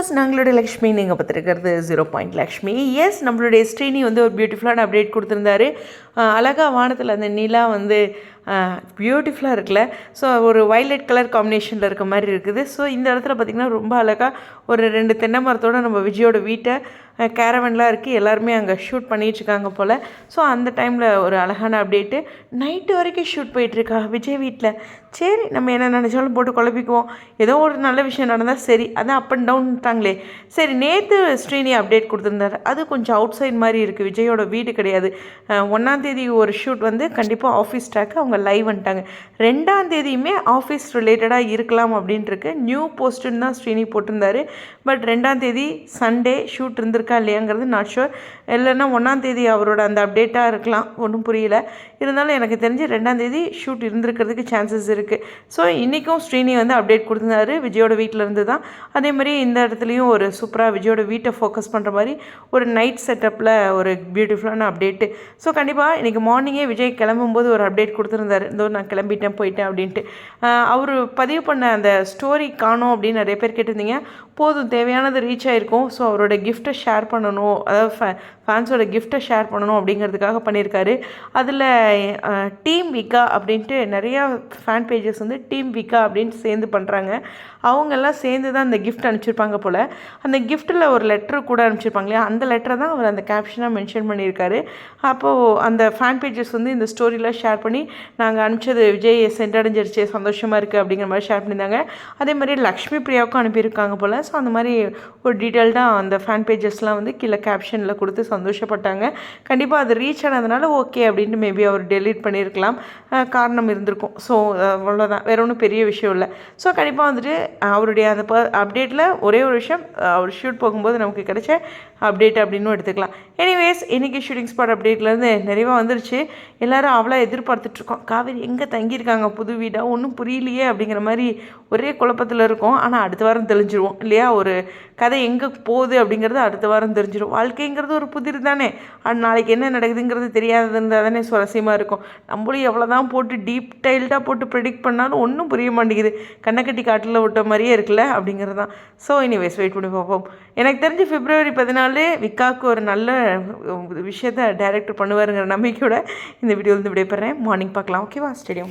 Viewers நாங்களுடைய லக்ஷ்மி நீங்கள் பார்த்துருக்கிறது ஜீரோ பாயிண்ட் லக்ஷ்மி. எஸ் நம்மளுடைய ஸ்ரீனி வந்து ஒரு பியூட்டிஃபுல்லான அப்டேட் கொடுத்துருந்தாரு. அழகாக அழகா வானத்தில் அந்த நிலா வந்து பியூட்டிஃபுல்லாக இருக்குல்ல. ஸோ ஒரு வைலட் கலர் காம்பினேஷனில் இருக்க மாதிரி இருக்குது. ஸோ இந்த இடத்துல பார்த்திங்கன்னா ரொம்ப அழகாக ஒரு ரெண்டு தென்னை மரத்தோட நம்ம விஜயோட வீட்டை கேரவன்லாம் இருக்குது எல்லாருமே அங்கே ஷூட் பண்ணிகிட்ருக்காங்க போல். ஸோ அந்த டைமில் ஒரு அழகான அப்டேட்டு நைட்டு வரைக்கும் ஷூட் போயிட்டுருக்கா விஜய் வீட்டில் சரி நம்ம என்ன நினச்சாலும் போட்டு குழப்பிக்குவோம். ஏதோ ஒரு நல்ல விஷயம் நடந்தால் சரி அதான் அப் அண்ட் டவுன்ட்டாங்களே சரி நேற்று ஸ்ரீனி அப்டேட் கொடுத்துருந்தாரு. அது கொஞ்சம் அவுட் சைட் மாதிரி இருக்குது விஜயோட வீடு கிடையாது. ஒன்றாந்தேதி ஒரு ஷூட் வந்து கண்டிப்பாக ஆஃபீஸ் ட்ராக்கு அவங்க லைவ் வந்துட்டாங்க. ரெண்டாம் தேதியுமே ஆஃபீஸ் ரிலேட்டடாக இருக்கலாம் அப்படின்ட்டுருக்கு நியூ போஸ்ட்டுன்னு தான் ஸ்ரீனி போட்டிருந்தாரு. பட் ரெண்டாம் தேதி சண்டே ஷூட் இருந்திருக்கா இல்லையாங்கிறது நாட் ஷுர் இல்லைன்னா ஒன்றாம் தேதி அவரோட அந்த அப்டேட்டாக இருக்கலாம். ஒன்றும் புரியல. இருந்தாலும் எனக்கு தெரிஞ்சு ரெண்டாம் தேதி ஷூட் இருந்திருக்கிறதுக்கு சான்சஸ் இருக்குது ஸோ இன்றைக்கும் ஸ்ரீனி வந்து அப்டேட் கொடுத்துருந்தாரு. விஜயோட வீட்டிலேருந்து தான். அதே மாதிரி இந்த இடத்துலையும் ஒரு சூப்பராக விஜயோட வீட்டை ஃபோக்கஸ் பண்ணுற மாதிரி ஒரு நைட் செட்டப்பில் ஒரு பியூட்டிஃபுல்லான அப்டேட்டு ஸோ கண்டிப்பாக இன்றைக்கி மார்னிங்கே விஜய் கிளம்பும்போது ஒரு அப்டேட் கொடுத்துருந்தாரு இதோ நான் கிளம்பிட்டேன் போயிட்டேன் அப்படின்ட்டு. அவர் பதிவு பண்ண அந்த ஸ்டோரி காணோம் அப்படின்னு நிறைய பேர் கேட்டிருந்தீங்க. போதும் தேவையானது ரீச் ஆகிருக்கும் ஸோ அவரோட கிஃப்ட்டை ஷேர் பண்ணணும். அதாவது ஃபே ஃபேன்ஸோட கிஃப்ட்டை ஷேர் பண்ணணும் அப்படிங்கிறதுக்காக பண்ணியிருக்காரு. அதில் டீம் விகா அப்படின்ட்டு நிறையா ஃபேன் பேஜஸ் வந்து டீம் விகா அப்படின்ட்டு சேர்ந்து பண்ணுறாங்க அவங்கெல்லாம் சேர்ந்து தான் அந்த கிஃப்ட் அனுப்பிச்சிருப்பாங்க போல். அந்த கிஃப்ட்டில் ஒரு லெட்ரு கூட அனுப்பிச்சிருப்பாங்க இல்லையா? அந்த லெட்டரை தான் அவர் அந்த கேப்ஷனாக மென்ஷன் பண்ணியிருக்காரு. அப்போது அந்த ஃபேன் பேஜஸ் வந்து இந்த ஸ்டோரியில் ஷேர் பண்ணி நாங்கள் அனுப்பிச்சது விஜய் சென்றடைஞ்சிருச்சு சந்தோஷமாக இருக்குது அப்படிங்கிற மாதிரி ஷேர் பண்ணியிருந்தாங்க. அதே மாதிரி லக்ஷ்மி பிரியாவுக்கும் அனுப்பியிருக்காங்க போல். ஸோ அந்த மாதிரி ஒரு டீட்டெயில்டாக அந்த ஃபேன் பேஜஸ்லாம் வந்து கீழே கேப்ஷனில் கொடுத்து சந்தோஷப்பட்டாங்க. கண்டிப்பாக அது ரீச் ஆனதுனால ஓகே அப்படின்ட்டு மேபி அவர் டெலீட் பண்ணியிருக்கலாம். காரணம் இருந்திருக்கும். ஸோ அவ்வளோதான் வேற ஒன்றும் பெரிய விஷயம் இல்லை. ஸோ கண்டிப்பாக வந்துட்டு அவருடைய அந்த ப அப்டேட்டில் ஒரே ஒரு விஷயம் அவர் ஷூட் போகும்போது நமக்கு கிடைச்ச அப்டேட் அப்படின்னு எடுத்துக்கலாம். எனிவேஸ் இன்றைக்கி ஷூட்டிங் ஸ்பாட் அப்டேட்லேருந்து நிறைவாக வந்துருச்சு. எல்லாரும் அவ்வளோ எதிர்பார்த்துட்ருக்கோம். காவேரி எங்கே தங்கியிருக்காங்க? புது வீடாக ஒன்றும் புரியலையே. அப்படிங்கிற மாதிரி ஒரே குழப்பத்தில் இருக்கும். ஆனால் அடுத்த வாரம் தெரிஞ்சிருவோம் இல்லையா? ஒரு கதை எங்கே போகுது அப்படிங்கிறது அடுத்த வாரம் தெரிஞ்சிடும் வாழ்க்கைங்கிறது ஒரு புதிர் தானே? அது நாளைக்கு என்ன நடக்குதுங்கிறது தெரியாதது இருந்தால் தானே சுவாரஸ்யமாக இருக்கும். நம்மளும் எவ்வளோ தான் போட்டு டீப்டைல்டாக போட்டு ப்ரெடிக்ட் பண்ணாலும் ஒன்றும் புரிய மாட்டேங்குது. கண்ணக்கட்டி காட்டில் விட்ட மாதிரியே இருக்குல்ல? அப்படிங்கிறது தான். ஸோ எனிவேஸ் வெயிட் பண்ணி பார்ப்போம். எனக்கு தெரிஞ்சு பிப்ரவரி பதினாலு விக்காவுக்கு ஒரு நல்ல விஷயத்தை டைரக்டர் பண்ணுவாருங்கிற நம்பிக்கையோட இந்த இந்த வீடியோலேருந்து விடைபெறேன். மார்னிங் பார்க்கலாம். ஓகேவா ஸ்டேடியம்